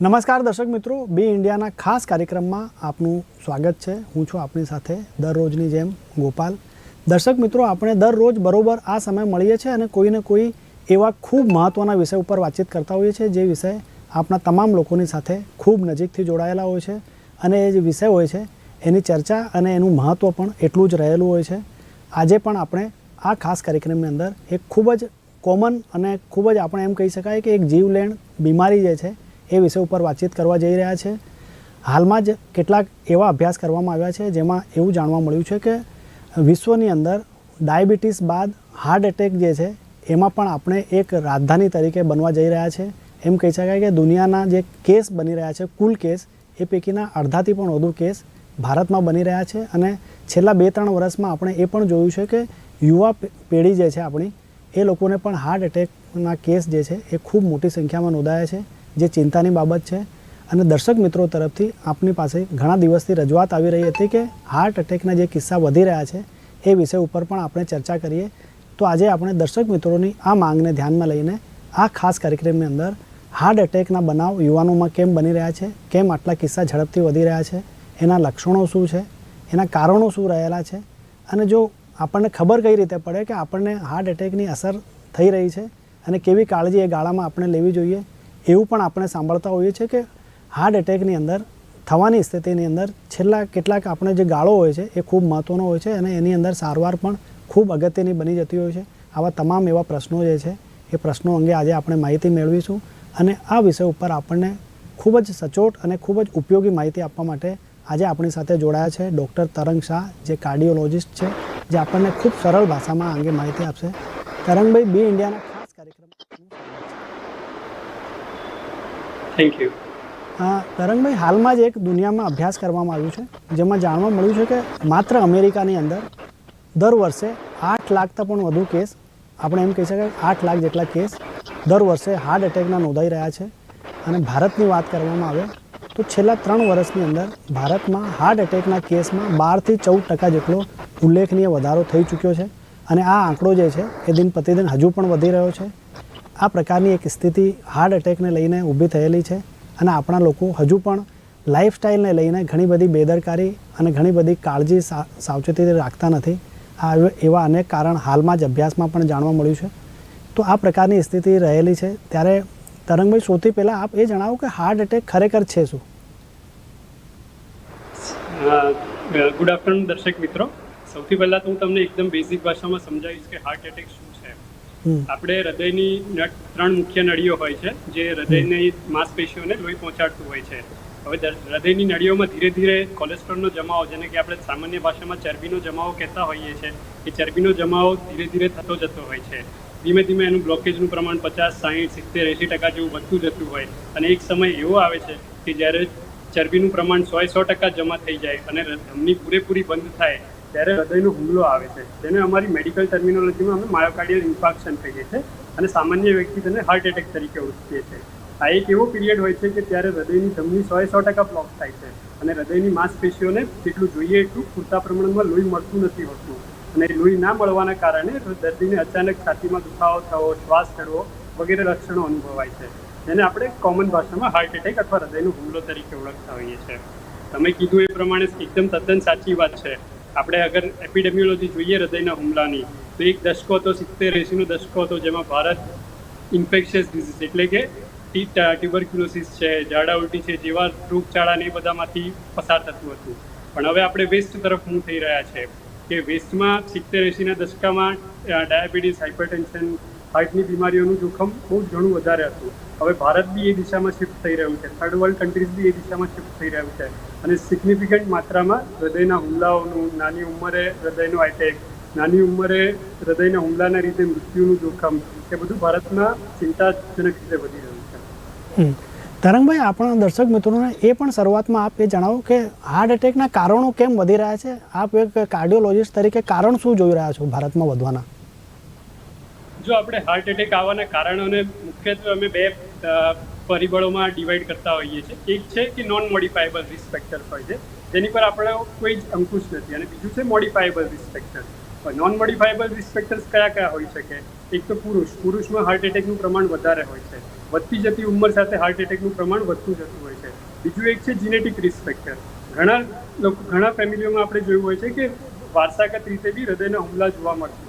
નમસ્કાર દર્શક મિત્રો, બી ઇન્ડિયાના ખાસ કાર્યક્રમમાં આપનું સ્વાગત છે. હું છું આપની સાથે દરરોજની જેમ ગોપાલ. દર્શક મિત્રો, આપણે દરરોજ બરોબર આ સમય મળીએ છીએ અને કોઈને કોઈ એવા ખૂબ મહત્ત્વના વિષય ઉપર વાતચીત કરતા હોઈએ છીએ, જે વિષય આપણા તમામ લોકોની સાથે ખૂબ નજીકથી જોડાયેલા હોય છે અને એ જે વિષય હોય છે, એની ચર્ચા અને એનું મહત્ત્વ પણ એટલું જ રહેલું હોય છે. આજે પણ આપણે આ ખાસ કાર્યક્રમની અંદર એક ખૂબ જ કોમન અને ખૂબ જ આપણે એમ કહી શકાય કે એક જીવલેણ બીમારી જે છે એ વિષય ઉપર વાતચીત કરવા જઈ રહ્યા છે. હાલમાં જ કેટલાક એવા અભ્યાસ કરવામાં આવ્યા છે જેમાં એવું જાણવા મળ્યું છે કે વિશ્વની અંદર ડાયાબિટીસ બાદ હાર્ટ એટેક જે છે, એમાં પણ આપણે એક રાજધાની તરીકે બનવા જઈ રહ્યા છે. એમ કહી શકાય કે દુનિયાના જે કેસ બની રહ્યા છે, કુલ કેસ, એ પૈકીના અડધાથી પણ વધુ કેસ ભારતમાં બની રહ્યા છે અને છેલ્લા બે ત્રણ વર્ષમાં આપણે એ પણ જોયું છે કે યુવા પેઢી જે છે આપણી, એ લોકોને પણ હાર્ટ એટેકના કેસ જે છે, એ ખૂબ મોટી સંખ્યામાં નોંધાયા છે. જે ચિંતાની બાબત છે. અને દર્શક મિત્રો તરફથી આપની પાસે ઘણા દિવસથી રજૂઆત આવી રહી હતી કે હાર્ટ એટેકના જે કિસ્સા વધી રહ્યા છે, એ વિષય ઉપર પણ આપણે ચર્ચા કરીએ. તો આજે આપણે દર્શક મિત્રોની આ માંગને ધ્યાનમાં લઈને આ ખાસ કાર્યક્રમની અંદર હાર્ટ એટેકના બનાવ યુવાનોમાં કેમ બની રહ્યા છે, કેમ આટલા કિસ્સા ઝડપથી વધી રહ્યા છે, એના લક્ષણો શું છે, એના કારણો શું રહેલા છે? અને જો આપણને ખબર કઈ રીતે પડે કે આપણને હાર્ટ એટેકની અસર થઈ રહી છે, અને કેવી કાળજી એ ગાળામાં આપણે લેવી જોઈએ એવું પણ આપણે સાંભળતા હોઈએ છીએ કે હાર્ટ એટેકની અંદર, થવાની સ્થિતિની અંદર છેલ્લા કેટલાક આપણે જે ગાળો હોય છે એ ખૂબ મહત્ત્વનો હોય છે અને એની અંદર સારવાર પણ ખૂબ અગત્યની બની જતી હોય છે. આવા તમામ એવા પ્રશ્નો જે છે એ પ્રશ્નો અંગે આજે આપણે માહિતી મેળવીશું અને આ વિષય ઉપર આપણને ખૂબ જ સચોટ અને ખૂબ જ ઉપયોગી માહિતી આપવા માટે આજે આપણી સાથે જોડાયા છે ડૉક્ટર તરંગ શાહ, જે કાર્ડિયોલોજિસ્ટ છે, જે આપણને ખૂબ સરળ ભાષામાં આ અંગે માહિતી આપશે. તરંગભાઈ, બી ઇન્ડિયાના ખાસ કાર્યક્રમ થેન્ક યુ તરંગભાઈ, હાલમાં જ એક દુનિયામાં અભ્યાસ કરવામાં આવ્યું છે, જેમાં જાણવા મળ્યું છે કે માત્ર અમેરિકાની અંદર દર વર્ષે આઠ લાખતા પણ વધુ કેસ, આપણે એમ કહી શકાય, આઠ લાખ જેટલા કેસ દર વર્ષે હાર્ટ એટેકના નોંધાઈ રહ્યા છે અને ભારતની વાત કરવામાં આવે તો છેલ્લા ત્રણ વર્ષની અંદર ભારતમાં હાર્ટ એટેકના કેસમાં બારથી ચૌદ ટકા જેટલો ઉલ્લેખનીય વધારો થઈ ચૂક્યો છે. અને આ આંકડો જે છે, એ દિન પ્રતિદિન હજુ પણ વધી રહ્યો છે. આ પ્રકારની એક સ્થિતિ હાર્ટ એટેકને લઈને ઊભી થયેલી છે અને આપણા લોકો હજુ પણ લાઈફસ્ટાઈલને લઈને ઘણી બધી બેદરકારી અને ઘણી બધી કાળજી સાવચેતી રાખતા નથી. આ એવા- અનેક કારણ હાલમાં જ અભ્યાસમાં પણ જાણવા મળ્યું છે. તો આ પ્રકારની સ્થિતિ રહેલી છે. ત્યારે તરંગભાઈ, સૌથી પહેલાં આપ એ જણાવો કે હાર્ટ એટેક ખરેખર છે શું? ગુડ આફ્ટરનૂન દર્શક મિત્રો. સૌથી પહેલા તો હું તમને એકદમ બેઝિક ભાષામાં સમજાવીશ કે હાર્ટ એટેક શું આપણે હૃદયની ત્રણ મુખ્ય નળીઓ હોય છે જે હૃદયની માંસપેશીઓને લોહી પહોંચાડતું હોય છે. હવે હૃદયની નળીઓમાં ધીરે ધીરે કોલેસ્ટ્રોલનો જમાવો જેને કે આપણે સામાન્ય ભાષામાં ચરબીનો જમાવો કહેતા હોઈએ છીએ એ ચરબીનો જમાવો ધીરે ધીરે થતો જતો હોય છે. ધીમે ધીમે એનું બ્લોકેજનું પ્રમાણ પચાસ સાહીઠ સિત્તેર એંસી ટકા જેવું વધતું જતું હોય અને એક સમય એવો આવે છે કે જ્યારે ચરબીનું પ્રમાણ સો સો ટકા જમા થઈ જાય અને ધમની પૂરેપૂરી બંધ થાય ત્યારે હૃદયનો હુમલો આવે છે. જેને અમારી મેડિકલ ટર્મિનોલોજીમાં અમે માયોકાર્ડિયલ ઇન્ફાક્શન કહીએ છીએ અને સામાન્ય વ્યક્તિ તેને હાર્ટ એટેક તરીકે ઓળખીએ છીએ. આ એક એવો પીરિયડ હોય છે કે ત્યારે હૃદયની ધમની સો સો ટકા બ્લોક થાય છે અને હૃદયની માંસપેશીઓને જેટલું જોઈએ એટલું પૂરતા પ્રમાણમાં લોહી મળતું નથી હોતું અને લોહી ના મળવાના કારણે દર્દીને અચાનક છાતીમાં દુખાવો થવો, શ્વાસ ચડવો વગેરે લક્ષણો અનુભવાય છે. જેને આપણે કોમન ભાષામાં હાર્ટ એટેક અથવા હૃદયનો હુમલો તરીકે ઓળખતા હોઈએ છીએ. તમે કીધું એ પ્રમાણે એકદમ તદ્દન સાચી વાત છે. આપણે અગર એપિડેમિયોલોજી જોઈએ હૃદયના હુમલાની, તો એક દશકો હતો સિત્તેર એંસીનો દશકો હતો જેમાં ભારત ઇન્ફેક્શિયસ ડિઝીઝ એટલે કે ટ્યુબરક્યુલોસિસ છે, ઝાડા ઉલટી છે, જેવા રોગચાળાને એ બધામાંથી પસાર થતું હતું. પણ હવે આપણે વેસ્ટ તરફ મૂવ થઈ રહ્યા છે કે વેસ્ટમાં સિત્તેર એંસીના દશકામાં ડાયાબિટીસ હાઇપરટેન્શન હાર્ટની બીમારીઓનું જોખમ બહુ ઘણું વધારે હતું. હવે ભારત બી એ દિશામાં શિફ્ટ થઈ રહ્યું છે. થર્ડ વર્લ્ડ કન્ટ્રીઝ બી એ દિશામાં શિફ્ટ થઈ રહ્યું છે. અને સિગ્નિફિકન્ટ માત્રામાં હૃદયના હુમલાઓનું, નાની ઉંમરે હૃદયનો એટેક નાની ઉંમરે હૃદયના હુમલાના રીતે મૃત્યુનું જોખમ, એ બધું ભારતમાં ચિંતાજનક રીતે વધી રહ્યું છે. તરંગભાઈ, આપણા દર્શક મિત્રોને એ પણ શરૂઆતમાં આપ એ જણાવો કે હાર્ટ એટેકના કારણો કેમ વધી રહ્યા છે? આપ એક કાર્ડિયોલોજિસ્ટ તરીકે કારણ શું જોઈ રહ્યા છો ભારતમાં વધવાના? જો આપણે હાર્ટ એટેક આવવાના કારણોને મુખ્યત્વે અમે બે પરિબળોમાં ડિવાઈડ કરતા હોઈએ છીએ. એક છે કે નોન મોડિફાયેબલ રિસ્ક હોય છે, જેની પર આપણે કોઈ જ અંકુશ નથી. અને બીજું છે modifiable risk factor non modifiable risk factors કયા કયા હોઈ શકે? એક તો પુરુષ. પુરુષમાં હાર્ટ એટેકનું પ્રમાણ વધારે હોય છે. વધતી જતી ઉંમર સાથે હાર્ટ એટેકનું પ્રમાણ વધતું જતું હોય છે. બીજું એક છે જીનેટિક રિસ્ક ફેક્ટર ઘણા લોકો, ઘણા ફેમિલીઓમાં આપણે જોયું હોય છે કે વારસાગત રીતે બી હૃદયના હુમલા જોવા છે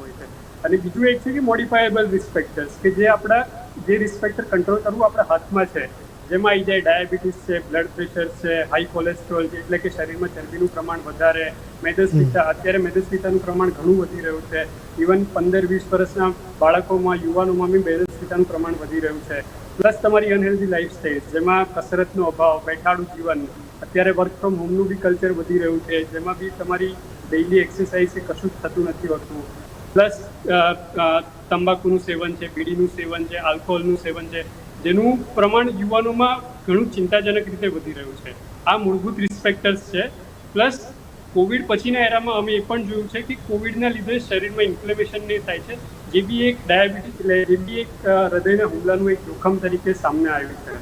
અને બીજું એક છે કે મોડિફાયેબલ રિસ્ક કે જે આપણા, જે રિસ્ક ફેક્ટર કંટ્રોલ કરવું આપણા હાથમાં છે. જેમાં આવી જાય ડાયાબિટીસ છે બ્લડ પ્રેશર છે હાઈ કોલેસ્ટ્રોલ છે, એટલે કે શરીરમાં ચરબીનું પ્રમાણ વધારે, મેદસ્વીતા, અત્યારે મેદસ્વીતાનું પ્રમાણ ઘણું વધી રહ્યું છે. ઇવન પંદર વીસ વર્ષના બાળકોમાં, યુવાનોમાં બી મેદસ્વીતાનું પ્રમાણ વધી રહ્યું છે. પ્લસ તમારી અનહેલ્ધી લાઈફસ્ટાઈલ જેમાં કસરતનો અભાવ, બેઠાડું જીવન, અત્યારે વર્ક ફ્રોમ હોમનું બી કલ્ચર વધી રહ્યું છે. જેમાં બી તમારી ડેઇલી એક્સરસાઇઝ કે કશું જ થતું નથી હોતું. પ્લસ તંબાકુનું સેવન છે, બીડીનું સેવન છે, આલ્કોહોલનું સેવન છે, જેનું પ્રમાણ યુવાનોમાં ઘણું ચિંતાજનક રીતે વધી રહ્યું છે. આ મૂળભૂત રિસ્પેક્ટર્સ છે. પ્લસ, કોવિડ પછીના એરામાં અમે એ પણ જોયું છે કે કોવિડના લીધે શરીરમાં ઇન્ફ્લેમેશન નહીં થાય છે, જે બી એક ડાયાબિટીસ એટલે જે બી એક હૃદયના હુમલાનું એક જોખમ તરીકે સામે આવ્યું છે.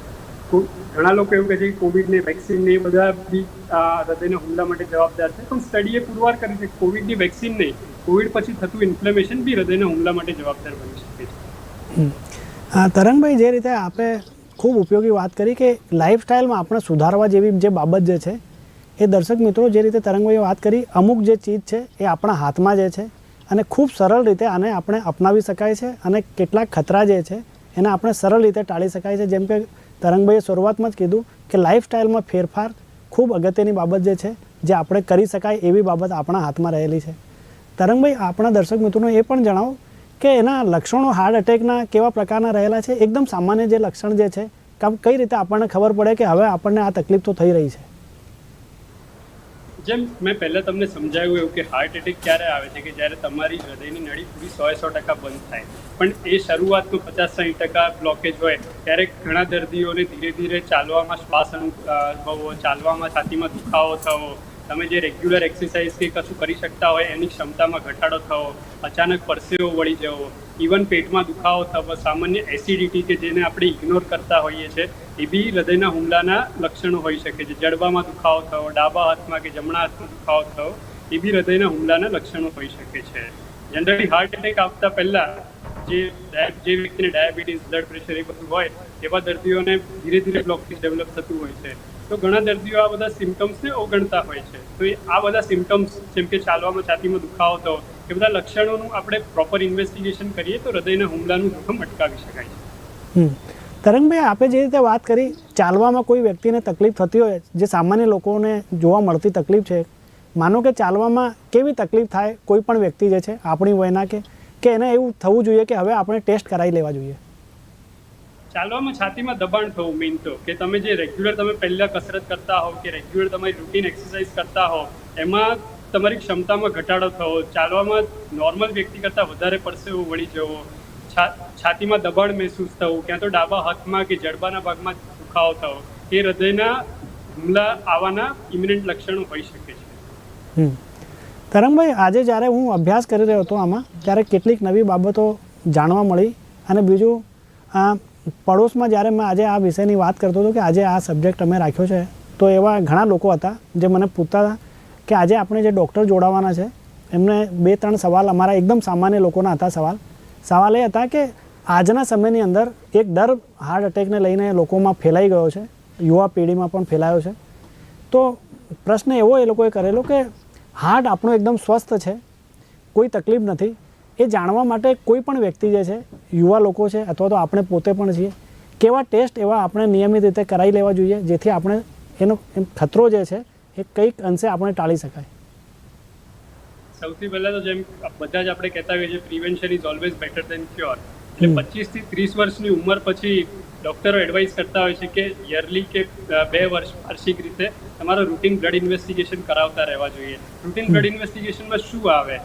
ઘણા લોકો એવું કહે છે કે કોવિડની વેક્સિન ને એ બધા બી હૃદયના હુમલા માટે જવાબદાર છે. પણ સ્ટડીએ પુરવાર કરી છે કોવિડની વેક્સિન નહીં કોવિડ પછી થતું ઇન્ફ્લેમેશન બી હૃદયના હુમલા માટે જવાબદાર બની શકે છે. હા તરંગભાઈ જે રીતે આપણે ખૂબ ઉપયોગી વાત કરી કે લાઈફસ્ટાઈલમાં આપણે સુધારવા જેવી જે બાબત જે છે, એ દર્શક મિત્રો જે રીતે તરંગભાઈએ વાત કરી, અમુક જે ચીજ છે એ આપણા હાથમાં જે છે અને ખૂબ સરળ રીતે આને આપણે અપનાવી શકાય છે અને કેટલાક ખતરા જે છે એને આપણે સરળ રીતે ટાળી શકાય છે. જેમ કે તરંગભાઈએ શરૂઆતમાં જ કીધું કે લાઈફસ્ટાઈલમાં ફેરફાર ખૂબ અગત્યની બાબત જે છે, જે આપણે કરી શકાય એવી બાબત આપણા હાથમાં રહેલી છે. તરંગભાઈ, આપણા દર્શક મિત્રોને એ પણ જણાવો કે એના લક્ષણો હાર્ટ એટેકના કેવા પ્રકારના રહેલા છે? એકદમ સામાન્ય જે લક્ષણ જે છે કઈ રીતે આપણને ખબર પડે કે હવે આપણને આ તકલીફ તો થઈ રહી છે? જેમ મેં પહેલા તમને સમજાવ્યું એવું કે હાર્ટ એટેક ક્યારે આવે છે કે જ્યારે તમારી હૃદયની નળી પૂરી સો સો ટકા બંધ થાય. પણ એ શરૂઆતનું પચાસ સાઠ ટકા બ્લોકેજ હોય, ત્યારે ઘણા દર્દીઓને ધીરે ધીરે ચાલવામાં શ્વાસ અનુભવો ચાલવામાં છાતીમાં દુખાવો થવો તમે જે રેગ્યુલર એક્સરસાઇઝ કે કશું કરી શકતા હોય, એની ક્ષમતામાં ઘટાડો થવો, અચાનક પરસેવો વળી જવો ઇવન પેટમાં દુખાવો થવો, સામાન્ય એસિડિટી કે જેને આપણે ઇગ્નોર કરતા હોઈએ છીએ, એ બી હૃદયના હુમલાના લક્ષણો હોઈ શકે છે. જડબામાં દુખાવો થવો, ડાબા હાથમાં કે જમણા હાથમાં દુખાવો થવો, એ બી હૃદયના હુમલાના લક્ષણો હોઈ શકે છે. જનરલી હાર્ટ એટેક આવતા પહેલા જે જે વ્યક્તિને ડાયાબિટીસ બ્લડ પ્રેશર એ બધું હોય, એવા દર્દીઓને ધીરે ધીરે બ્લોકેજ ડેવલપ થતું હોય છે. તો ઘણા દર્દીઓ આ બધા સિમ્ટમ્સને અવગણતા હોય છે. તો એ આ બધા સિમ્ટમ્સ જેમ કે ચાલવામાં છાતીમાં દુખાવો થવો, એ બધા લક્ષણોનું આપણે પ્રોપર ઇન્વેસ્ટિગેશન કરીએ તો હૃદયના હુમલાનું જોખમ અટકાવી શકાય છે. તરંગભાઈ આપણે જે રીતે વાત કરી, ચાલવામાં કોઈ વ્યક્તિને તકલીફ થતી હોય, જે સામાન્ય લોકોને જોવા મળતી તકલીફ છે, માનો કે ચાલવામાં કેવી તકલીફ થાય, કોઈ પણ વ્યક્તિ જે છે, આપણી વયના કે કે એને એવું થવું જોઈએ કે હવે આપણે ટેસ્ટ કરાવી લેવા જોઈએ. ચાલવામાં છાતીમાં દબાણ થવું મેઇન તો, કે તમે જે રેગ્યુલર તમે પહેલાં કસરત કરતા હો, કે રેગ્યુલર તમારી રૂટીન એક્સરસાઇઝ કરતા હો, એમાં તમારી ક્ષમતામાં ઘટાડો થવો, ચાલવામાં નોર્મલ વ્યક્તિ કરતાં વધારે પરસેવો વળી જવો છાતીમાં દબાણ મહેસૂસ થવું, ક્યાં તો ડાબા હાથમાં કે જડબાના ભાગમાં દુખાવો થવો, એ હૃદયના હુમલા આવવાના ઇમિનન્ટ લક્ષણો હોઈ શકે છે. તરંગભાઈ, આજે જ્યારે હું અભ્યાસ કરી રહ્યો હતો આમાં, ત્યારે કેટલીક નવી બાબતો જાણવા મળી અને બીજું પડોશમાં જ્યારે મેં આજે આ વિષયની વાત કરતો હતો કે આજે આ સબ્જેક્ટ અમે રાખ્યો છે, તો એવા ઘણા લોકો હતા જે મને પૂછતા હતા કે આજે આપણે જે ડૉક્ટર જોડાવાના છે, એમને બે ત્રણ સવાલ અમારા એકદમ સામાન્ય લોકોના હતા સવાલ. સવાલ એ હતા કે આજના સમયની અંદર એક ડર હાર્ટ એટેકને લઈને લોકોમાં ફેલાઈ ગયો છે, યુવા પેઢીમાં પણ ફેલાયો છે. તો પ્રશ્ન એવો એ લોકોએ કરેલો કે હાર્ટ આપણું એકદમ સ્વસ્થ છે, કોઈ તકલીફ નથી એ જાણવા માટે કોઈ પણ વ્યક્તિ જે છે યુવા લોકો છે અથવા તો આપણે પોતે પણ છીએ કેવા ટેસ્ટ એવા આપણે નિયમિત રીતે કરાવી લેવા જોઈએ જેથી આપણે એનો એમ ખતરો જે છે એ કંઈક અંશે આપણે ટાળી શકાય. સૌથી પહેલાં તો જેમ બધા જ આપણે કહેતા હોઈએ છીએ prevention is always better than cure એટલે. પચીસથી ત્રીસ વર્ષની ઉંમર પછી ડોક્ટરો એડવાઇસ કરતા હોય છે કે યરલી કે બે વર્ષ વાર્ષિક રીતે તમારો રૂટીન બ્લડ ઇન્વેસ્ટિગેશન કરાવતા રહેવા જોઈએ. રૂટીન બ્લડ ઇન્વેસ્ટિગેશનમાં શું આવે?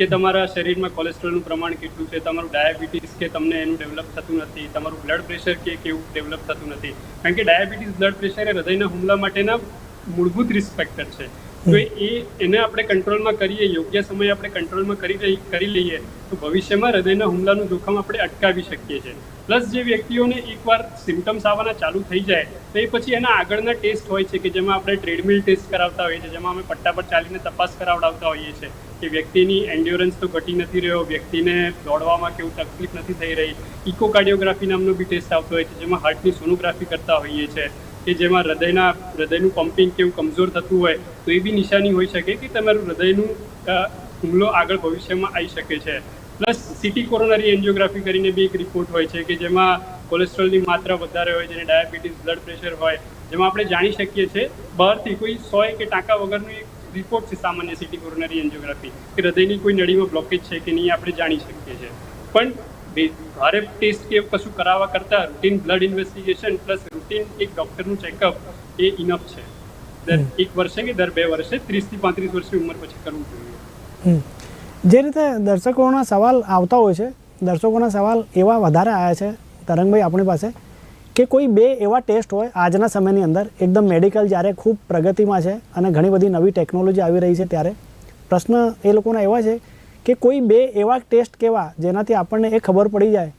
કે તમારા શરીરમાં કોલેસ્ટ્રોલનું પ્રમાણ કેટલું છે, તમારું ડાયાબિટીસ કે તમને એનું ડેવલપ થતું નથી, તમારું બ્લડ પ્રેશર કે કેવું ડેવલપ થતું નથી. કારણ કે ડાયાબિટીસ બ્લડ પ્રેશર એ હૃદયના હુમલા માટેના મૂળભૂત રિસ્ક ફેક્ટર છે. તો એ એને આપણે કંટ્રોલમાં કરીએ, યોગ્ય સમયે આપણે કંટ્રોલમાં કરી કરી લઈએ, તો ભવિષ્યમાં હૃદયના હુમલાનું જોખમ આપણે અટકાવી શકીએ છીએ. પ્લસ જે વ્યક્તિઓને એકવાર સિમ્ટમ્સ આવવાના ચાલુ થઈ જાય, તો એ પછી એના આગળના ટેસ્ટ હોય છે કે જેમાં આપણે ટ્રેડમિલ ટેસ્ટ કરાવતા હોઈએ છીએ, જેમાં અમે પટ્ટા પર ચાલીને તપાસ કરાવડાવતા હોઈએ છીએ કે વ્યક્તિની એન્ડ્યોરન્સ તો ઘટી નથી રહ્યો, વ્યક્તિને દોડવામાં કેવું તકલીફ નથી થઈ રહી. ઇકોકાર્ડિયોગ્રાફી નામનો બી ટેસ્ટ આવતો હોય છે, જેમાં હાર્ટની સોનોગ્રાફી કરતા હોઈએ છીએ. કે જેમાં હૃદયના, હૃદયનું પમ્પિંગ કેવું કમજોર થતું હોય, તો એ બી નિશાની હોઈ શકે કે તમારું હૃદયનું હુમલો આગળ ભવિષ્યમાં આવી શકે છે. પ્લસ સિટી કોરોનરી એન્જિયોગ્રાફી કરીને બી એક રિપોર્ટ હોય છે કે જેમાં કોલેસ્ટ્રોલની માત્રા વધારે હોય, જેને ડાયાબિટીસ બ્લડ પ્રેશર હોય, જેમાં આપણે જાણી શકીએ છીએ બહારથી કોઈ સોય કે ટાંકા વગરનું એક રિપોર્ટ છે સામાન્ય સિટી કોરોનરી એન્જિયોગ્રાફી કે હૃદયની કોઈ નળીમાં બ્લોકેજ છે કે નહીં આપણે જાણી શકીએ છીએ. પણ ભારે ટેસ્ટ કે કશું કરાવવા કરતાં routine blood investigation plus routine એક ડૉક્ટરનું ચેકઅપ એ ઇનફ છે. દર એક વર્ષે કે દર બે વર્ષે ત્રીસથી પાંત્રીસ વર્ષની ઉંમર પછી કરવું જોઈએ. જે રીતે દર્શકોના સવાલ આવતા હોય છે દર્શકોના સવાલ એવા વધારે આવ્યા છે તરંગભાઈ આપણી પાસે કે કોઈ બે એવા ટેસ્ટ હોય આજના સમયની અંદર એકદમ મેડિકલ જ્યારે ખૂબ પ્રગતિમાં છે અને ઘણી બધી નવી ટેકનોલોજી આવી રહી છે ત્યારે પ્રશ્ન એ લોકોના એવા છે કે કોઈ બે એવા ટેસ્ટ કેવા જેનાથી આપણને એ ખબર પડી જાય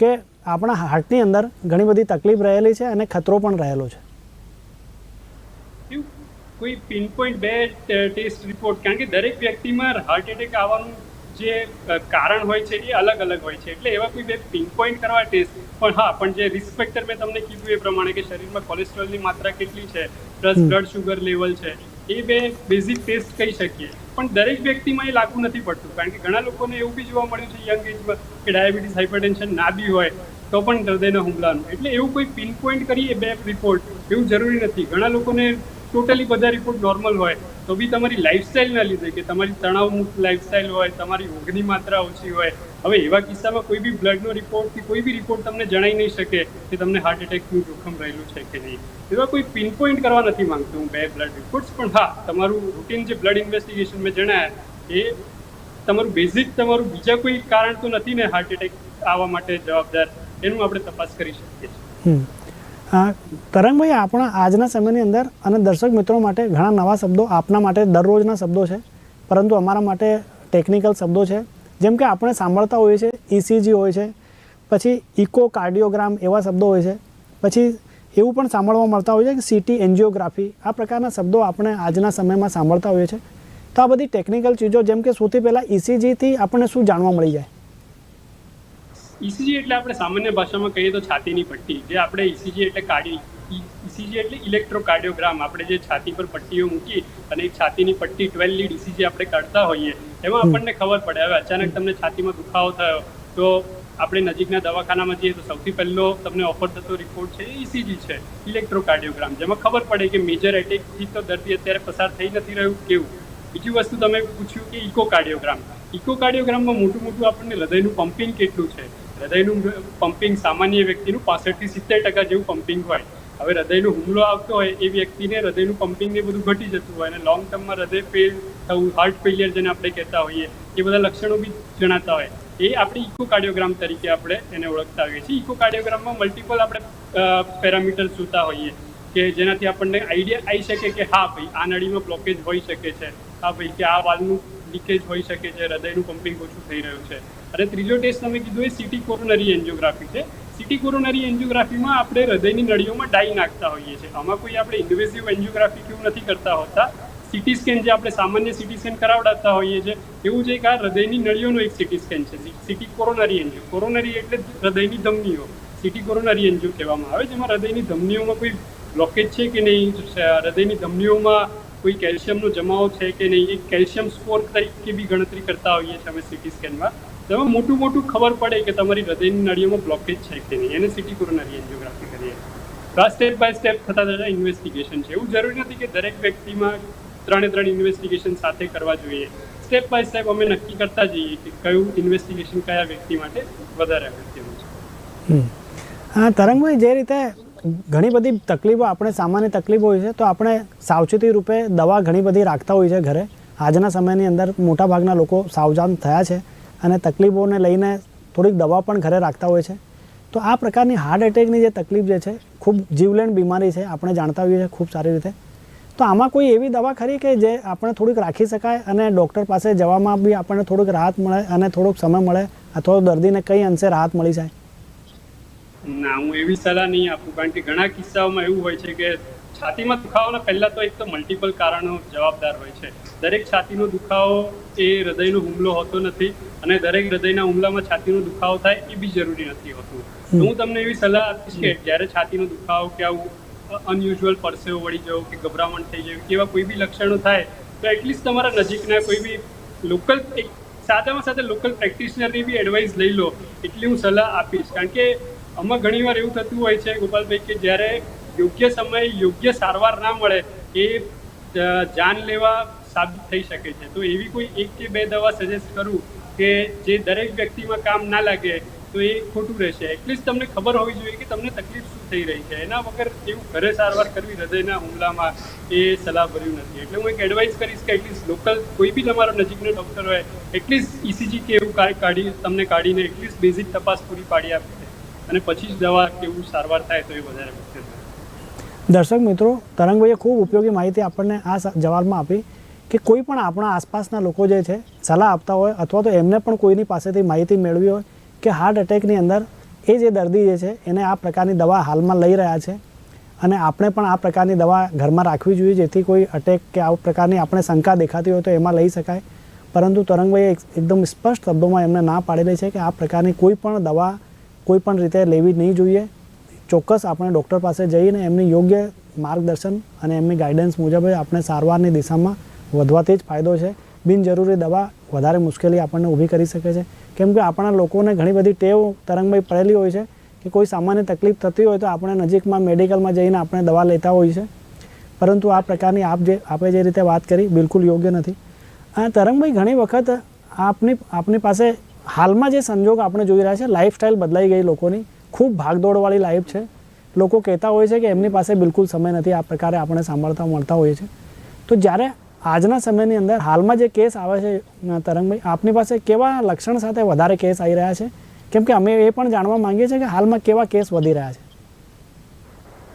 કે આપણા હાર્ટની અંદર ઘણી બધી તકલીફ રહેલી છે અને ખતરો પણ રહેલો છે. કોઈ પિનપોઈન્ટ બે ટેસ્ટ રિપોર્ટ કારણ કે દરેક વ્યક્તિમાં હાર્ટ એટેક આવવાનું જે કારણ હોય છે એ અલગ અલગ હોય છે. એટલે એવા કોઈ બે પિનપોઈન્ટ કરવા ટેસ્ટ? પણ હા પણ જે રિસ્ક ફેક્ટર મેં તમને કીધું એ પ્રમાણે કે શરીરમાં કોલેસ્ટ્રોલની માત્રા કેટલી છે પ્લસ બ્લડ શુગર લેવલ છે. એ બે બેઝિક ટેસ્ટ કહી શકીએ. પણ દરેક વ્યક્તિમાં એ લાગુ નથી પડતું. કારણ કે ઘણા લોકોને એવું બી જોવા મળ્યું છે યંગ એજમાં કે ડાયાબિટીસ હાઇપરટેન્શન ના બી હોય, તો પણ હૃદયના હુમલાનું. એટલે એવું કોઈ પિન પોઈન્ટ કરીએ બે રિપોર્ટ એવું જરૂરી નથી. ઘણા લોકોને ટોટલી બધા રિપોર્ટ નોર્મલ હોય, તો બી તમારી લાઇફસ્ટાઇલના લીધે કે તમારી તણાવ મુક્ત લાઇફસ્ટાઇલ હોય, તમારી ઊંઘની માત્રા ઓછી હોય. હવે એવા કિસ્સામાં કોઈ બી બ્લડનો રિપોર્ટ કે કોઈ બી રિપોર્ટ તમને જણાઈ નહીં શકે કે તમને હાર્ટ એટેકનું જોખમ રહેલું છે કે નહીં. એવા કોઈ પિન પોઈન્ટ કરવા નથી માંગતો હું બે બ્લડ રિપોર્ટ્સ પણ હા, તમારું રૂટીન જે બ્લડ ઇન્વેસ્ટિગેશન મેં જણાયા, એ તમારું બેઝિક તમારું બીજા કોઈ કારણ તો નથી ને હાર્ટ એટેક આવવા માટે જવાબદાર, એનું આપણે તપાસ કરી શકીએ છીએ. તરંગભાઈ, આપણા આજના સમયની અંદર અને દર્શક મિત્રો માટે ઘણા નવા શબ્દો આપના માટે દરરોજના શબ્દો છે, પરંતુ અમારા માટે ટેકનિકલ શબ્દો છે. જેમ કે આપણે સાંભળતા હોઈએ છીએ ઇસીજી હોય છે, પછી ઇકો કાર્ડિયોગ્રામ એવા શબ્દો હોય છે, પછી એવું પણ સાંભળવા મળતા હોય છે કે સીટી એન્જિયોગ્રાફી આ પ્રકારના શબ્દો આપણે આજના સમયમાં સાંભળતા હોઈએ છીએ. તો આ બધી ટેકનિકલ ચીજો, જેમ કે સૌથી પહેલાં ઇસીજીથી આપણને શું જાણવા મળી જાય? ઇસીજી એટલે આપણે સામાન્ય ભાષામાં કહીએ તો છાતીની પટ્ટી જે આપણે ઇસીજી એટલે કાઢી ઇસીજી એટલે ઇલેક્ટ્રોકાર્ડિયોગ્રામ આપણે જે છાતી પર પટ્ટીઓ મૂકી અને એક છાતીની પટ્ટી ટ્વેલ્વ લીડ ઇસીજી આપણે કાઢતા હોઈએ એમાં આપણને ખબર પડે હવે અચાનક તમને છાતીમાં દુખાવો થયો તો આપણે નજીકના દવાખાનામાં જઈએ તો સૌથી પહેલો તમને ઓફર થતો રિપોર્ટ છે એ ઇસીજી છે ઇલેક્ટ્રોકાર્ડિયોગ્રામ જેમાં ખબર પડે કે મેજર એટેકથી તો દર્દી અત્યારે પસાર થઈ નથી રહ્યું કેવું? બીજી વસ્તુ તમે પૂછ્યું કે ઇકોકાર્ડિયોગ્રામ ઇકોકાર્ડિયોગ્રામમાં મોટું મોટું આપણને હૃદયનું પમ્પિંગ કેટલું છે? હૃદયનું પમ્પિંગ સામાન્ય વ્યક્તિનું પાસઠથી સિત્તેર ટકા જેવું પમ્પિંગ હોય. હવે હૃદયનો હુમલો આવતો હોય એ વ્યક્તિને હૃદયનું પમ્પિંગ ને બધું ઘટી જતું હોય અને લોંગ ટર્મમાં હૃદય ફેલ થવું હાર્ટ ફેલિયર જેને આપણે કહેતા હોઈએ, એ બધા લક્ષણો બી જણાતા હોય. એ આપણે ઇકોકાર્ડિયોગ્રામ તરીકે આપણે એને ઓળખતા હોઈએ છીએ. ઇકોકાર્ડિયોગ્રામમાં મલ્ટિપલ આપણે પેરામીટર જોતા હોઈએ કે જેનાથી આપણને આઈડિયા આવી શકે કે હા ભાઈ, આ નળીમાં બ્લોકેજ હોઈ શકે છે. હા ભાઈ, કે આ વાલનું લીકેજ હોઈ શકે છે. હૃદયનું પમ્પિંગ ઓછું થઈ રહ્યું છે. અને ત્રીજો ટેસ્ટ તમે કીધું એ સિટી કોરોનરી એન્જિયોગ્રાફી છે. સિટી કોરોનરી એન્જિયોગ્રાફીમાં આપણે હૃદયની નળીઓમાં ડાઈ નાખતા હોઈએ છીએ. આમાં કોઈ આપણે ઇન્વેઝિવ એન્જિયોગ્રાફી કેવું નથી કરતા હોતા. સિટી સ્કેન જે આપણે સામાન્ય સિટી સ્કેન કરાવડાતા હોઈએ છીએ, એવું જ એક આ હૃદયની નળીઓનો એક સિટી સ્કેન છે. સિટી કોરોનરી એન્જિયો કોરોનરી એટલે હૃદયની ધમનીઓ. સિટી કોરોનરી એન્જિયો કહેવામાં આવે, જેમાં હૃદયની ધમનીઓમાં કોઈ બ્લોકેજ છે કે નહીં? હૃદયની ધમનીઓમાં કોઈ કેલ્શિયમનો જમાવ છે કે નહીં? એક કેલ્શિયમ સ્કોર તરીકે બી ગણતરી કરતા હોઈએ છીએ અમે સિટી સ્કેનમાં તેમાં મોટું મોટું ખબર પડે કે તમારી હૃદયની નળીઓમાં બ્લોકેજ છે કે નહીં. એને સિટી કોરોનરી એન્જિયોગ્રાફી કરીએ. આ સ્ટેપ બાય સ્ટેપ થતા થતા ઇન્વેસ્ટિગેશન છે. એવું જરૂરી નથી કે દરેક વ્યક્તિમાં ત્રણે ત્રણ ઇન્વેસ્ટિગેશન સાથે કરવા જોઈએ. સ્ટેપ બાય સ્ટેપ અમે નક્કી કરતા જઈએ કે કયું ઇન્વેસ્ટિગેશન કયા વ્યક્તિ માટે વધારે અગત્યનું છે. હા, તરંગભાઈ, જે રીતે ઘણી બધી તકલીફો, આપણે સામાન્ય તકલીફો હોય છે, તો આપણે સાવચેતી રૂપે દવા ઘણી બધી રાખતા હોય છે ઘરે. આજના સમયની અંદર મોટાભાગના લોકો સાવધાન થયા છે. અને તકલીફોને લઈને થોડીક દવા પણ ઘરે રાખતા હોય છે. તો આ પ્રકારની હાર્ટ એટેકની જે તકલીફ જે છે, ખૂબ જીવલેણ બીમારી છે, આપણે જાણતા હોઈએ છીએ ખૂબ સારી રીતે. તો આમાં કોઈ એવી દવા ખરી કે જે આપણે થોડીક રાખી શકાય અને ડૉક્ટર પાસે જવામાં બી આપણને થોડુંક રાહત મળે અને થોડોક સમય મળે અથવા દર્દીને કઈ અંશે રાહત મળી જાય? ના, હું એવી સલાહ નહીં આપું, કારણ કે ઘણા કિસ્સાઓમાં એવું હોય છે કે છાતીમાં દુખાવાના પહેલાં તો એક તો મલ્ટિપલ કારણો જવાબદાર હોય છે. દરેક છાતીનો દુખાવો એ હૃદયનો હુમલો હોતો નથી અને દરેક હૃદયના હુમલામાં છાતીનો દુખાવો થાય એ બી જરૂરી નથી હોતું. હું તમને એવી સલાહ આપીશ કે જ્યારે છાતીનો દુખાવો કે આવું અનયુઝ્યુઅલ પરસેવો વળી જવો કે ગભરામણ થઈ જવું એવા કોઈ બી લક્ષણો થાય, તો એટલીસ્ટ તમારા નજીકના કોઈ બી લોકલ સાદામાં સાદા લોકલ પ્રેક્ટિશનરની બી એડવાઇસ લઈ લો. એટલી હું સલાહ આપીશ. કારણ કે આમાં ઘણીવાર એવું થતું હોય છે ગોપાલભાઈ, કે જ્યારે યોગ્ય સમયે યોગ્ય સારવાર ના મળે એ જાનલેવા જાન લેવા સાબિત થઈ શકે છે. તો એવી કોઈ એક કે બે દવા સજેસ્ટ કરું કે જે દરેક વ્યક્તિમાં કામ ના લાગે, તો એ ખોટું રહેશે. એટલીસ્ટ તમને ખબર હોવી જોઈએ કે તમને તકલીફ શું થઈ રહી છે. એના વગર એવું ઘરે સારવાર કરવી હૃદયના હુમલામાં એ સલાહ ભર્યું નથી. એટલે હું એક એડવાઇસ કરીશ કે એટલીસ્ટ લોકલ કોઈ બી તમારો નજીકનો ડૉક્ટર હોય એટલીસ્ટ ઇસીજી કે એવું કાઢી, તમને કાઢીને એટલીસ્ટ બેઝિક તપાસ પૂરી પાડી આપે. અને પછી જ દવા કે એવું સારવાર થાય તો એ વધારે મુશ્કેલ છે દર્શક મિત્રો, તરંગભાઈએ ખૂબ ઉપયોગી માહિતી આપણને આ જવાબમાં આપી કે કોઈ પણ આપણા આસપાસના લોકો જે છે, સલાહ આપતા હોય અથવા તો એમને પણ કોઈની પાસેથી માહિતી મેળવી હોય કે હાર્ટ એટેકની અંદર એ જે દર્દી જે છે, એને આ પ્રકારની દવા હાલમાં લઈ રહ્યા છે અને આપણે પણ આ પ્રકારની દવા ઘરમાં રાખવી જોઈએ જેથી કોઈ અટેક કે આ પ્રકારની આપણે શંકા દેખાતી હોય તો એમાં લઈ શકાય. પરંતુ તરંગભાઈએ એકદમ સ્પષ્ટ શબ્દોમાં એમને ના પાડેલી છે કે આ પ્રકારની કોઈ પણ દવા કોઈ પણ રીતે લેવી નહીં જોઈએ. ચોક્કસ આપણે ડૉક્ટર પાસે જઈને એમની યોગ્ય માર્ગદર્શન અને એમની ગાઈડન્સ મુજબ આપણે સારવારની દિશામાં વધવાથી જ ફાયદો છે. બિનજરૂરી દવા વધારે મુશ્કેલી આપણને ઊભી કરી શકે છે. કેમ કે આપણા લોકોને ઘણી બધી ટેવ તરંગભાઈ પડેલી હોય છે કે કોઈ સામાન્ય તકલીફ થતી હોય તો આપણે નજીકમાં મેડિકલમાં જઈને આપણે દવા લેતા હોઈએ છે પરંતુ આ પ્રકારની આપ જે આપે જે રીતે વાત કરી બિલકુલ યોગ્ય નથી. આ તરંગભાઈ ઘણી વખત આપની આપની પાસે હાલમાં જે સંજોગ આપણે જોઈ રહ્યા છે લાઈફસ્ટાઈલ બદલાઈ ગઈ લોકોની. ખૂબ ભાગદોડવાળી લાઈફ છે. લોકો કહેતા હોય છે કે એમની પાસે બિલકુલ સમય નથી. આ પ્રકારે આપણે સાંભળતા મળતા હોઈએ છે. તો જ્યારે આજના સમયની અંદર હાલમાં જે કેસ આવે છે તરંગભાઈ, આપની પાસે કેવા લક્ષણ સાથે વધારે કેસ આવી રહ્યા છે? કેમ કે અમે એ પણ જાણવા માંગીએ છીએ કે હાલમાં કેવા કેસ વધી રહ્યા છે?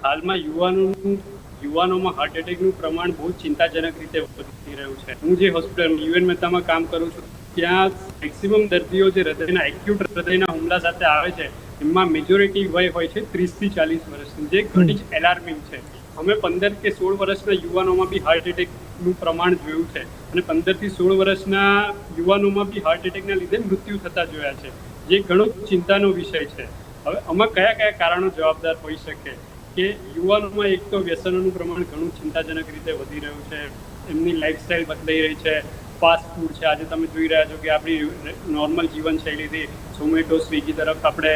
હાલમાં યુવાનોનું યુવાનોમાં હાર્ટ એટેકનું પ્રમાણ બહુ ચિંતાજનક રીતે વધી રહ્યું છે. હું જે હોસ્પિટલ યુએન મહેતામાં કામ કરું છું, ત્યાં મેક્સિમમ દર્દીઓ જે હૃદયના એક્યુટ હૃદયના હુમલા સાથે આવે છે એમાં મેજોરિટી વય હોય છે ત્રીસથી ચાલીસ વર્ષની. જે ઘણી જ એલાર્મિંગ છે. અમે પંદર કે સોળ વર્ષના યુવાનોમાં બી હાર્ટ એટેકનું પ્રમાણ જોયું છે. અને પંદરથી સોળ વર્ષના યુવાનોમાં બી હાર્ટ એટેકના લીધે મૃત્યુ થતા જોયા છે. જે ઘણો ચિંતાનો વિષય છે. હવે આમાં કયા કયા કારણો જવાબદાર હોઈ શકે? કે યુવાનોમાં એક તો વ્યસનોનું પ્રમાણ ઘણું ચિંતાજનક રીતે વધી રહ્યું છે. એમની લાઈફસ્ટાઈલ બદલાઈ રહી છે. ફાસ્ટ ફૂડ છે. આજે તમે જોઈ રહ્યા છો કે આપણી નોર્મલ જીવનશૈલીથી ઝોમેટો, સ્વિગી તરફ આપણે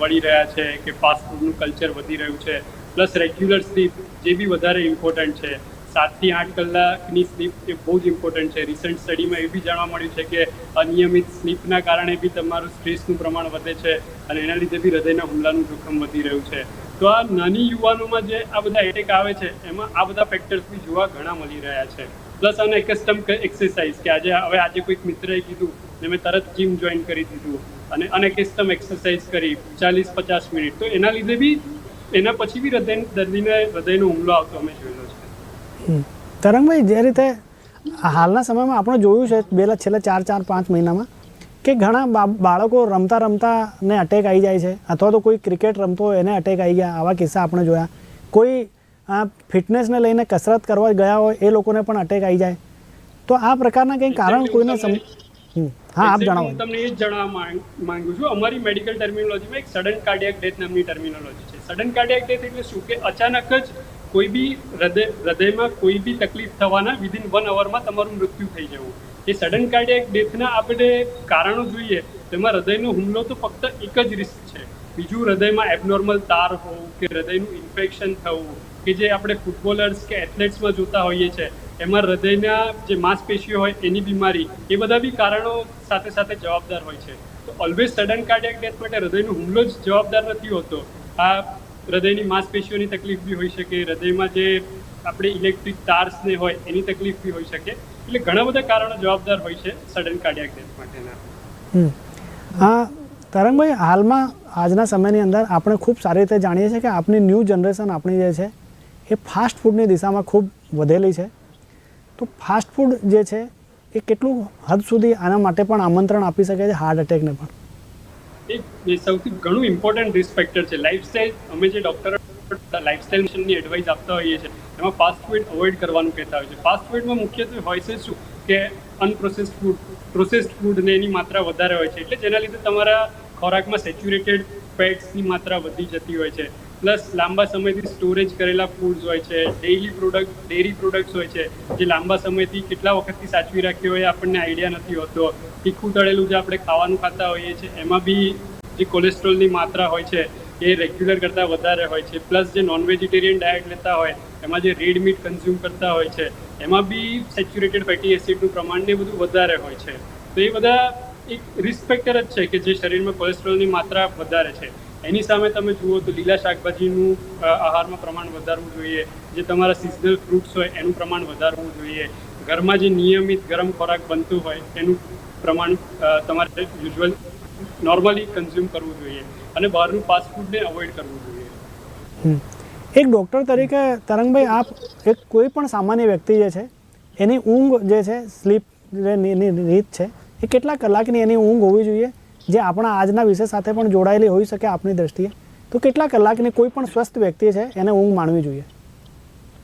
વળી રહ્યા છે કે ફાસ્ટ ફૂડનું કલ્ચર વધી રહ્યું છે. પ્લસ રેગ્યુલર સ્લીપ જે બી વધારે ઇમ્પોર્ટન્ટ છે. સાતથી આઠ કલાકની સ્લીપ એ બહુ જ ઇમ્પોર્ટન્ટ છે. રિસન્ટ સ્ટડીમાં એ બી જાણવા મળ્યું છે કે અનિયમિત સ્લીપના કારણે બી તમારું સ્ટ્રેસનું પ્રમાણ વધે છે અને એના લીધે બી હૃદયના હુમલાનું જોખમ વધી રહ્યું છે. તો આ નાની યુવાનોમાં જે આ બધા એટેક આવે છે, એમાં આ બધા ફેક્ટર્સ બી જોવા ઘણા મળી રહ્યા છે. પ્લસ અને કસ્ટમ એક્સરસાઇઝ કે આજે હવે આજે કોઈક મિત્રએ કીધું ને મેં તરત જીમ જોઈન કરી દીધું. અને અને કસ્ટમ એક્સરસાઇઝ કરી, ચાલીસ પચાસ મિનિટ તો એના લીધે બી એના પછી બી હૃદય દર્દીને હૃદયનો હુમલો આવતો અમે જોયેલો છે. તરંગભાઈ, જે રીતે હાલના સમયમાં આપણે જોયું છે પહેલાં છેલ્લા ચાર ચાર, પાંચ મહિનામાં, કે ઘણા બાળકો રમતા રમતા ને અટેક આવી જાય છે, અથવા તો કોઈ ક્રિકેટ રમતો એને અટેક આવી ગયા, આવા કિસ્સા આપણે જોયા. કોઈ આ ફિટનેસને લઈને કસરત કરવા ગયા હોય એ લોકોને પણ અટેક આવી જાય. તો આ પ્રકારના કંઈ કારણ કોઈને સમ હા આપ જણાવો. તમને એ જ જણાવવા માંગ- માંગુ છું. અમારી મેડિકલ ટર્મિનોલોજીમાં એક સડન કાર્ડિયક ડેથ નામની ટર્મિનોલોજી છે. સડન કાર્ડિયક ડેથ એટલે શું કે અચાનક જ કોઈ બી હૃદય હૃદયમાં કોઈ બી તકલીફ થવાના વિધિન વન અવરમાં તમારું મૃત્યુ થઈ જવું. એ સડન કાર્ડિયક ડેથના આપણે કારણો જોઈએ. તેમાં હૃદયનો હુમલો તો ફક્ત એક જ રિસ્ક છે. બીજું હૃદયમાં એબનોર્મલ તાર હોવું કે હૃદયનું ઇન્ફેક્શન થવું. કે જે આપણે ફૂટબોલર્સ કે એથ્લેટ્સમાં જોતા હોઈએ છીએ એમાં હૃદયના જે માંસપેશીઓ હોય, એની બીમારી, એ બધા બી કારણો સાથે સાથે જવાબદાર હોય છે. તો ઓલવેઝ સડન કાર્ડિયક ડેથ માટે હૃદયનો હુમલો જ જવાબદાર નથી હોતો. આ હૃદયની માંસપેશીઓની તકલીફ બી હોઈ શકે, હૃદયમાં જે આપણે ઇલેક્ટ્રિક તાર્સને હોય, એની તકલીફ બી હોઈ શકે. એટલે ઘણા બધા કારણો જવાબદાર હોય છે સડન કાર્ડિયક ડેથ માટેના. આ તરંગભાઈ, હાલમાં આજના સમયની અંદર આપણે ખૂબ સારી રીતે જાણીએ છીએ કે આપણી ન્યૂ જનરેશન આપણી જે છે એ ફાસ્ટ ફૂડની દિશામાં ખૂબ વધેલી છે. તો ફાસ્ટ ફૂડ જે છે, એ કેટલું હદ સુધી આના માટે પણ આમંત્રણ આપી શકે છે હાર્ટ એટેકને પણ? એ સૌથી ઘણું ઇમ્પોર્ટન્ટ રિસ્ક ફેક્ટર છે. લાઇફસ્ટાઇલ અમે જે ડૉક્ટર લાઇફસ્ટાઇલ મિશનની એડવાઇસ આપતા હોઈએ છીએ, એમાં ફાસ્ટ ફૂડ અવોઇડ કરવાનું કહેતા હોય છે. ફાસ્ટ ફૂડમાં મુખ્યત્વે હોય છે શું? કે અનપ્રોસેસ્ડ ફૂડ પ્રોસેસ્ડ ફૂડને એની માત્રા વધારે હોય છે. એટલે જેના લીધે તમારા ખોરાકમાં સેચ્યુરેટેડ ફેટ્સની માત્રા વધી જતી હોય છે. પ્લસ લાંબા સમયથી સ્ટોરેજ કરેલા ફૂડ્સ હોય છે, ડેઇલી પ્રોડક્ટ, ડેરી પ્રોડક્ટ્સ હોય છે, જે લાંબા સમયથી કેટલા વખતથી સાચવી રાખ્યો હોય આપણને આઈડિયા નથી હોતો. તીખું તળેલું જે આપણે ખાવાનું ખાતા હોઈએ છીએ, એમાં બી જે કોલેસ્ટ્રોલની માત્રા હોય છે, એ રેગ્યુલર કરતાં વધારે હોય છે. પ્લસ જે નોન વેજીટેરિયન ડાયટ લેતા હોય, એમાં જે રેડ મીટ કન્ઝ્યુમ કરતા હોય છે, એમાં બી સેચ્યુરેટેડ ફેટી એસિડનું પ્રમાણ ને બધું વધારે હોય છે. તો એ બધા એક રિસ્ક ફેક્ટર જ છે કે જે શરીરમાં કોલેસ્ટ્રોલની માત્રા વધારે છે. એની સામે તમે જુઓ તો લીલા શાકભાજીનું આહારમાં પ્રમાણ વધારવું જોઈએ. જે તમારા સિઝનલ ફ્રૂટ્સ હોય, એનું પ્રમાણ વધારવું જોઈએ. ઘરમાં જે નિયમિત ગરમ ખોરાક બનતું હોય, એનું પ્રમાણ તમારે યુઝ્યુઅલ નોર્મલી કન્ઝ્યુમ કરવું જોઈએ. અને બહારનું ફાસ્ટ ફૂડને અવોઇડ કરવું જોઈએ. એક ડૉક્ટર તરીકે તરંગભાઈ, આપ એક કોઈ પણ સામાન્ય વ્યક્તિ જે છે, એની ઊંઘ જે છે સ્લીપ જે રીત છે, એ કેટલા કલાકની એની ઊંઘ હોવી જોઈએ? જે આપણા આજના વિષય સાથે પણ જોડાયેલી હોઈ શકે આપની દ્રષ્ટિએ, તો કેટલા કલાકની કોઈ પણ સ્વસ્થ વ્યક્તિ છે એને ઊંઘ માણવી જોઈએ?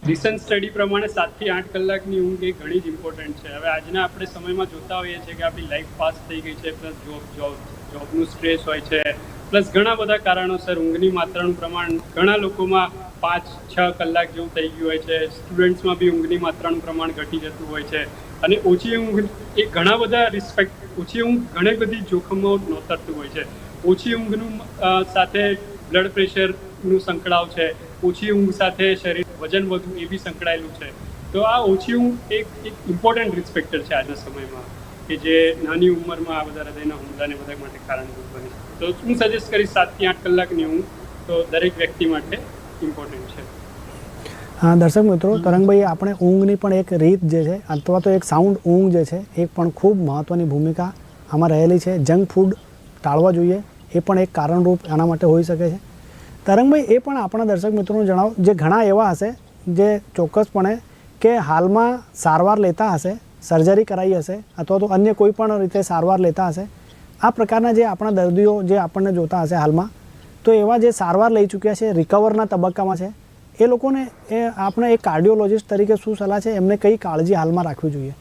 રિસન્ટ સ્ટડી પ્રમાણે સાતથી આઠ કલાકની ઊંઘ એ ઘણી જ ઇમ્પોર્ટન્ટ છે. હવે આજના આપણે સમયમાં જોતા હોઈએ છીએ કે આપણી લાઈફ ફાસ્ટ થઈ ગઈ છે પ્લસ જોબ જોબ જોબનું સ્ટ્રેસ હોય છે પ્લસ ઘણા બધા કારણોસર ઊંઘની માત્રાનું પ્રમાણ ઘણા લોકોમાં પાંચ, છ કલાક જેવું થઈ ગયું હોય છે. સ્ટુડન્ટ્સમાં બી ઊંઘની માત્રાનું પ્રમાણ ઘટી જતું હોય છે. અને ઓછી ઊંઘ એ ઘણા બધા રિસ્પેક્ટ ઓછી ઊંઘ ઘણી બધી જોખમો નોતરતું હોય છે. ઓછી ઊંઘનું સાથે બ્લડ પ્રેશરનું સંકળાવ છે. ઓછી ઊંઘ સાથે શરીર, વજન વધુ એ બી સંકળાયેલું છે. તો આ ઓછી ઊંઘ એક એક ઇમ્પોર્ટન્ટ રિસ્પેક્ટર છે આજના સમયમાં, કે જે નાની ઉંમરમાં આ બધા હૃદયના હુમલાને બધા માટે કારણભૂત બની શકે. તો હું સજેસ્ટ કરીશ સાતથી આઠ કલાકની ઊંઘ તો દરેક વ્યક્તિ માટે ઇમ્પોર્ટન્ટ છે. હા, દર્શક મિત્રો, તરંગભાઈ, આપણે ઊંઘની પણ એક રીત જે છે, અથવા તો એક સાઉન્ડ ઊંઘ જે છે, એ પણ ખૂબ મહત્ત્વની ભૂમિકા આમાં રહેલી છે. જંક ફૂડ ટાળવા જોઈએ, એ પણ એક કારણરૂપ આના માટે હોઈ શકે છે. તરંગભાઈ, એ પણ આપણા દર્શક મિત્રોને જણાવો, જે ઘણા એવા હશે, જે ચોક્કસપણે કે હાલમાં સારવાર લેતા હશે સર્જરી કરાવી હશે, અથવા તો અન્ય કોઈ પણ રીતે સારવાર લેતા હશે, આ પ્રકારના જે આપણા દર્દીઓ જે આપણને જોતા હશે હાલમાં, તો એવા જે સારવાર લઈ ચૂક્યા છે રિકવરના તબક્કામાં છે એ લોકોને એ આપણે એક કાર્ડિયોલોજિસ્ટ તરીકે શું સલાહ છે? એમને કઈ કાળજી હાલમાં રાખવી જોઈએ?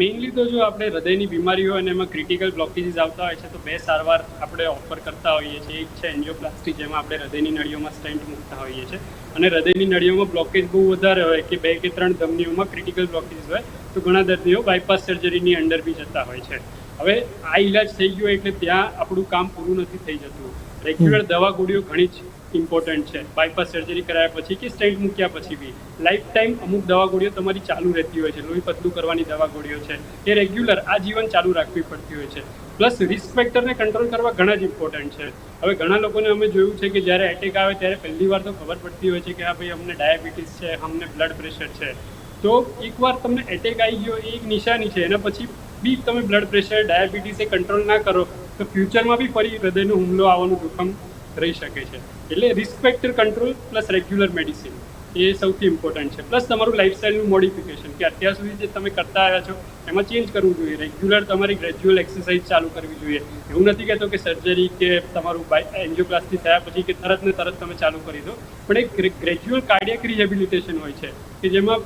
મેઇનલી તો જો આપણે હૃદયની બીમારી હોય અને એમાં ક્રિટિકલ બ્લોકેજીસ આવતા હોય છે, તો બે સારવાર આપણે ઓફર કરતા હોઈએ છીએ. એક છે એન્જિયોપ્લાસ્ટી જેમાં આપણે હૃદયની નળીઓમાં સ્ટેન્ટ મૂકતા હોઈએ છીએ. અને હૃદયની નળીઓમાં બ્લોકેજ બહુ વધારે હોય કે બે કે ત્રણ ધમનીઓમાં ક્રિટિકલ બ્લોકેજીસ હોય, તો ઘણા દર્દીઓ બાયપાસ સર્જરીની અંડર બી જતા હોય છે. હવે આ ઈલાજ થઈ ગયો એટલે ત્યાં આપણું કામ પૂરું નથી થઈ જતું. રેગ્યુલર દવા ગોળીઓ ઘણી ઇમ્પોર્ટન્ટ છે. બાયપાસ સર્જરી કરાયા પછી કે સ્ટેન્ટ મૂક્યા પછી બી. લાઈફ ટાઈમ અમુક દવા ગોળીઓ તમારી ચાલુ રહેતી હોય છે. લોહી પતલું કરવાની દવા ગોળીઓ છે. એ રેગ્યુલર આ જીવન ચાલુ રાખવી પડતી હોય છે. પ્લસ રિસ્ક ફેક્ટરને કંટ્રોલ કરવા ઘણા જ ઇમ્પોર્ટન્ટ છે. હવે ઘણા લોકોને અમે જોયું છે કે જ્યારે એટેક આવે ત્યારે પહેલી વાર તો ખબર પડતી હોય છે કે હા ભાઈ અમને ડાયાબિટીસ છે, અમને બ્લડ પ્રેશર છે. તો એકવાર તમને એટેક આવી ગયો એ એક નિશાની છે. એના પછી બી તમે બ્લડ પ્રેશર ડાયાબિટીસ એ કંટ્રોલ ના કરો. તો ફ્યુચરમાં બી ફરી હૃદયનો હુમલો આવવાનું જોખમ રહી શકે છે. એટલે risk factor control plus regular medicine એ સૌથી ઇમ્પોર્ટન્ટ છે. પ્લસ તમારું લાઇફસ્ટાઇલનું મોડિફિકેશન કે અત્યાર સુધી જે તમે કરતા આવ્યા છો, એમાં ચેન્જ કરવું જોઈએ. રેગ્યુલર તમારી ગ્રેજ્યુઅલ એક્સરસાઇઝ ચાલુ કરવી જોઈએ. એવું નથી કહેતો કે સર્જરી કે તમારું એન્જિયોપ્લાસ્ટી થયા પછી કે તરત ને તરત તમે ચાલુ કરી દો. પણ એક ગ્રેજ્યુઅલ કાર્ડિયક રિહેબિલિટેશન હોય છે કે જેમાં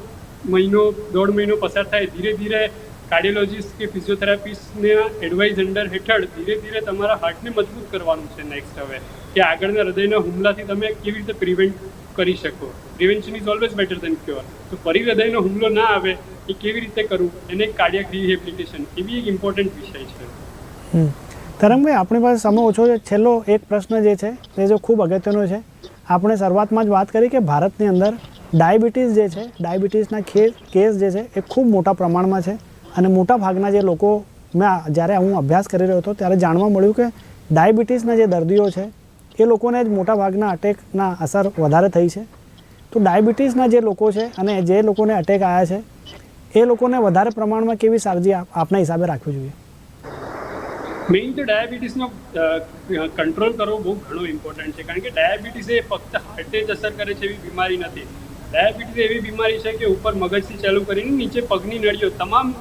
મહિનો, દોઢ મહિનો પસાર થાય, ધીરે ધીરે કાર્ડિયોલોજીસ્ટ કે ફિઝિયોથેરાપિસ્ટના એડવાઇઝ અંડર હેઠળ ધીરે ધીરે તમારા હાર્ટને મજબૂત કરવાનું છે નેક્સ્ટ હવે. કે આગળના હૃદયના હુમલાથી તમે કેવી રીતે પ્રિવેન્ટ કરી શકો? Prevention is always better than cure તો ફરી હૃદયનો હુમલો ના આવે, એ કેવી રીતે કરવું એને કાર્ડિયક રિહેબિલિટેશન એ બી એક ઇમ્પોર્ટન્ટ વિષય છે. તરંગભાઈ, આપણી પાસે સમય ઓછો છે. છેલ્લો એક પ્રશ્ન જે છે એ જો ખૂબ અગત્યનો છે. આપણે શરૂઆતમાં જ વાત કરી કે ભારતની અંદર ડાયાબિટીસ જે છે, ડાયાબિટીસના કેસ જે છે, એ ખૂબ મોટા પ્રમાણમાં છે. અને મોટા ભાગના જે લોકો મેં જ્યારે હું અભ્યાસ કરી રહ્યો હતો, ત્યારે જાણવા મળ્યું કે ડાયાબિટીસના જે દર્દીઓ છે, એ લોકોને જ મોટા ભાગના અટેકના અસર વધારે થઈ છે. તો ડાયાબિટીસના જે લોકો છે અને જે લોકોને અટેક આવ્યા છે, એ લોકોને વધારે પ્રમાણમાં કેવી સાવજી આપના હિસાબે રાખવી જોઈએ? મેઇન તો ડાયાબિટીસનો કંટ્રોલ કરવો બહુ ઘણો ઇમ્પોર્ટન્ટ છે. કારણ કે ડાયાબિટીસ એ ફક્ત હાર્ટે જ અસર કરે છે એવી બીમારી નથી. ડાયાબિટીસ એવી બીમારી છે કે ઉપર મગજથી ચાલુ કરીને નીચે પગની નળીઓ, તમામ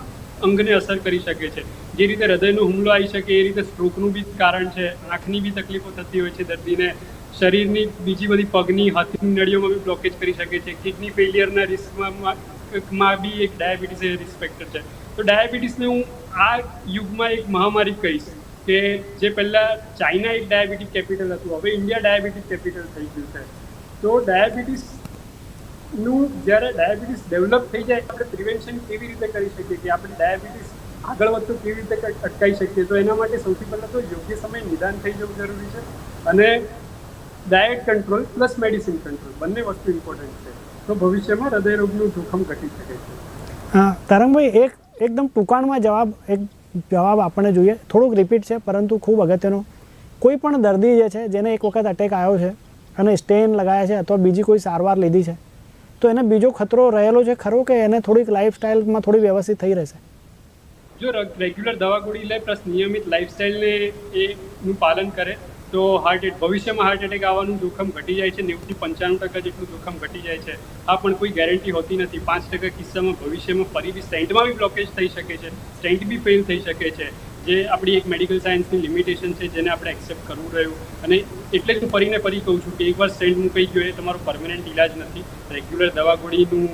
અંગને અસર કરી શકે છે. જે રીતે હૃદયનો હુમલો આવી શકે, એ રીતે સ્ટ્રોકનું બી કારણ છે, આંખની બી તકલીફો થતી હોય છે દર્દીને. શરીરની બીજી બધી પગની, હાથની નળીઓમાં બી બ્લોકેજ કરી શકે છે. કિડની ફેલિયરના રિસ્કમાં બી એક ડાયાબિટીસ એ રિસ્ક છે. તો ડાયાબિટીસને હું આ યુગમાં એક મહામારી કહીશ કે જે પહેલાં ચાઇના એક ડાયાબિટીક કેપિટલ હતું. હવે ઇન્ડિયા ડાયાબિટીસ કેપિટલ થઈ ગયું છે. તો ડાયાબિટીસ નું જ્યારે ડાયાબિટીસ ડેવલપ થઈ જાય, આપણે પ્રિવેન્શન કેવી રીતે કરી શકીએ કે આપણે ડાયાબિટીસ આગળ વધતું કેવી રીતે અટકાવી શકીએ? તો એના માટે સૌથી પહેલાં તો યોગ્ય સમય નિદાન થઈ જવું જરૂરી છે અને diet control plus medicine control, બંને વસ્તુ ઇમ્પોર્ટન્ટ છે. તો ભવિષ્યમાં હૃદયરોગનું જોખમ ઘટી શકે છે. હા, તરંગભાઈ, એક એકદમ ટૂંકાણમાં જવાબ, એક જવાબ આપણને જોઈએ. થોડુંક રિપીટ છે, પરંતુ ખૂબ અગત્યનો. કોઈ પણ દર્દી જે છે, જેને એક વખત અટેક આવ્યો છે અને સ્ટેન લગાયા છે અથવા બીજી કોઈ સારવાર લીધી છે તો એને બીજો ખતરો રહેલો છે ખરો કે એને થોડીક લાઈફસ્ટાઈલમાં થોડી વ્યવસ્થિત થઈ રહેશે? જો રેગ્યુલર દવા ગોળી લે પ્લસ નિયમિત લાઈફસ્ટાઈલને એનું પાલન કરે, તો હાર્ટ એટ ભવિષ્યમાં હાર્ટ એટેક આવવાનું જોખમ ઘટી જાય છે, નેવુંથી પંચાણું ટકા જેટલું જોખમ ઘટી જાય છે. આ પણ કોઈ ગેરંટી હોતી નથી. પાંચ ટકા કિસ્સામાં ભવિષ્યમાં ફરી બી સ્ટેન્ટમાં બી બ્લોકેજ થઈ શકે છે સ્ટેન્ટ બી ફેલ થઈ શકે છે. જે આપણી એક મેડિકલ સાયન્સની લિમિટેશન છે જેને આપણે એક્સેપ્ટ કરવું રહ્યું. અને એટલે જ હું ફરીને ફરી કહું છું કે એકવાર સ્ટેન્ડ મૂકાઈ ગયો એ તમારો પરમનન્ટ ઇલાજ નથી. રેગ્યુલર દવા ગોળીનું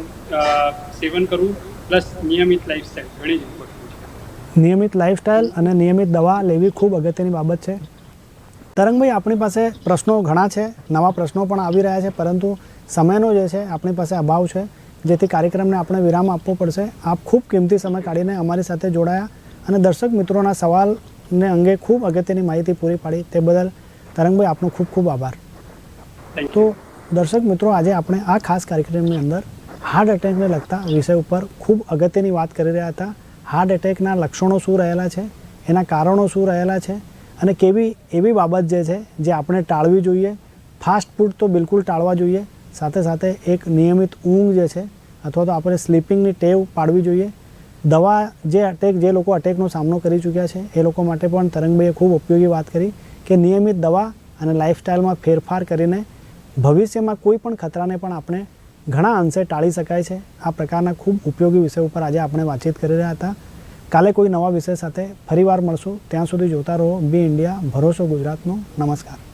સેવન કરવું પ્લસ નિયમિત લાઈફસ્ટાઈલ ઘણી જ ઇમ્પોર્ટન્ટ છે. નિયમિત લાઈફસ્ટાઈલ અને નિયમિત દવા લેવી ખૂબ અગત્યની બાબત છે. તરંગભાઈ, આપણી પાસે પ્રશ્નો ઘણા છે, નવા પ્રશ્નો પણ આવી રહ્યા છે, પરંતુ સમયનો જે છે, આપણી પાસે અભાવ છે. જેથી કાર્યક્રમને આપણે વિરામ આપવો પડશે. આપ ખૂબ કિંમતી સમય કાઢીને અમારી સાથે જોડાયા. અને દર્શક મિત્રોના સવાલને અંગે ખૂબ અગત્યની માહિતી પૂરી પાડી તે બદલ તરંગભાઈ આપનો ખૂબ ખૂબ આભાર. તો દર્શક મિત્રો આજે આપણે આ ખાસ કાર્યક્રમની અંદર હાર્ટ એટેકને લગતા વિષય ઉપર ખૂબ અગત્યની વાત કરી રહ્યા હતા. હાર્ટ એટેકના લક્ષણો શું રહેલા છે? એના કારણો શું રહેલા છે? અને કેવી એવી બાબત જે છે જે આપણે ટાળવી જોઈએ? ફાસ્ટ ફૂડ તો બિલકુલ ટાળવા જોઈએ. સાથે સાથે એક નિયમિત ઊંઘ જે છે અથવા તો આપણે સ્લીપિંગની ટેવ પાડવી જોઈએ. દવા જે અટેક જે લોકો અટેકનો સામનો કરી ચૂક્યા છે, એ લોકો માટે પણ તરંગભાઈએ ખૂબ ઉપયોગી વાત કરી કે નિયમિત દવા અને લાઇફસ્ટાઇલમાં ફેરફાર કરીને ભવિષ્યમાં કોઈ પણ ખતરાને પણ આપણે ઘણા અંશે ટાળી શકાય છે. આ પ્રકારના ખૂબ ઉપયોગી વિષય ઉપર આજે આપણે વાતચીત કરી રહ્યા હતા. કાલે કોઈ નવા વિષય સાથે ફરીવાર મળશું. ત્યાં સુધી જોતા રહો બી ઇન્ડિયા ભરોસો ગુજરાતનો. નમસ્કાર.